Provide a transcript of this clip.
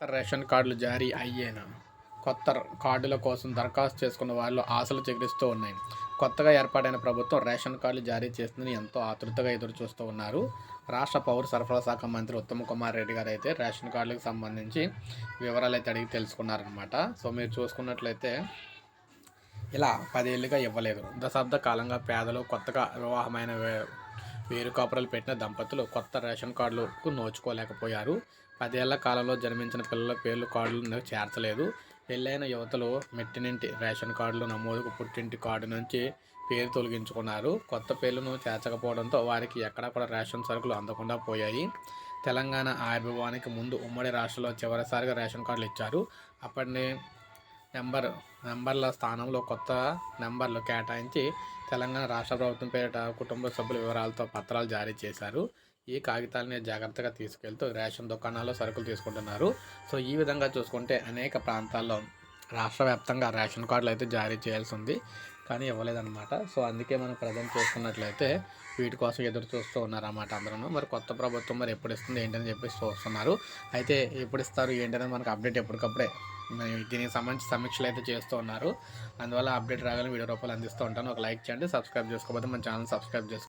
కొత్త రేషన్ కార్డులు జారీ అయ్యేనా? కొత్త కార్డుల కోసం దరఖాస్తు చేసుకున్న వాళ్ళు ఆశలు చిగురిస్తూ ఉన్నాయి. కొత్తగా ఏర్పాటైన ప్రభుత్వం రేషన్ కార్డులు జారీ చేస్తుందని ఎంతో ఆతృతగా ఎదురు చూస్తూ ఉన్నారు. రాష్ట్ర పౌర సరఫరా శాఖ మంత్రి ఉత్తమ్ కుమార్ రెడ్డి గారు అయితే రేషన్ కార్డులకు సంబంధించి వివరాలు అయితే అడిగి తెలుసుకున్నారనమాట సో మీరు చూసుకున్నట్లయితే ఇలా పదేళ్ళుగా ఇవ్వలేదు. దశాబ్ద కాలంగా పేదలు కొత్తగా వివాహమైన వేరు కాపురాలు పెట్టిన దంపతులు కొత్త రేషన్ కార్డులకు నోచుకోలేకపోయారు. పదేళ్ళ కాలంలో జన్మించిన పిల్లల పేర్లు కార్డులను చేర్చలేదు? పెళ్ళైన యువతలు మెట్టినింటి రేషన్ కార్డులు నమోదుకు పుట్టింటి కార్డు నుంచి పేరు తొలగించుకున్నారు. కొత్త పేర్లను చేర్చకపోవడంతో వారికి ఎక్కడా కూడా రేషన్ సరుకులు అందకుండా పోయాయి. తెలంగాణ ఆవిర్భావానికి ముందు ఉమ్మడి రాష్ట్రంలో చివరిసారిగా రేషన్ కార్డులు ఇచ్చారు. అప్పటి నెంబర్ నెంబర్ల స్థానంలో కొత్త నెంబర్లు కేటాయించి తెలంగాణ రాష్ట్ర ప్రభుత్వం పేరిట కుటుంబ సభ్యుల వివరాలతో పత్రాలు జారీ చేశారు. ఈ కాగితాలని జాగ్రత్తగా తీసుకెళ్తూ రేషన్ దుకాణాల్లో సరుకులు తీసుకుంటున్నారు. సో ఈ విధంగా చూసుకుంటే అనేక ప్రాంతాల్లో రాష్ట్ర వ్యాప్తంగా రేషన్ కార్డులు అయితే జారీ చేయాల్సి ఉంది. కానీ ఇవ్వలేదన్నమాట. సో అందుకే మనం ప్రజెంట్ చూసుకున్నట్లయితే వీటి కోసం ఎదురు చూస్తూ ఉన్నారన్నమాట అందరూ. మరి కొత్త ప్రభుత్వం మరి ఎప్పుడు ఇస్తుంది ఏంటని చెప్పేసి చూస్తున్నారు. అయితే ఎప్పుడు ఇస్తారు ఏంటనేది మనకు అప్డేట్ ఎప్పటికప్పుడే దీనికి సంబంధించి సమీక్షలు అయితే చేస్తూ ఉన్నారు. అందువల్ల అప్డేట్ రాగానే వీడియో రూపాయలు అందిస్తూ ఉంటాను. ఒక లైక్ చేయండి సబ్స్క్రైబ్ చేసుకోకపోతే మన ఛానల్ సబ్స్క్రైబ్ చేసుకోండి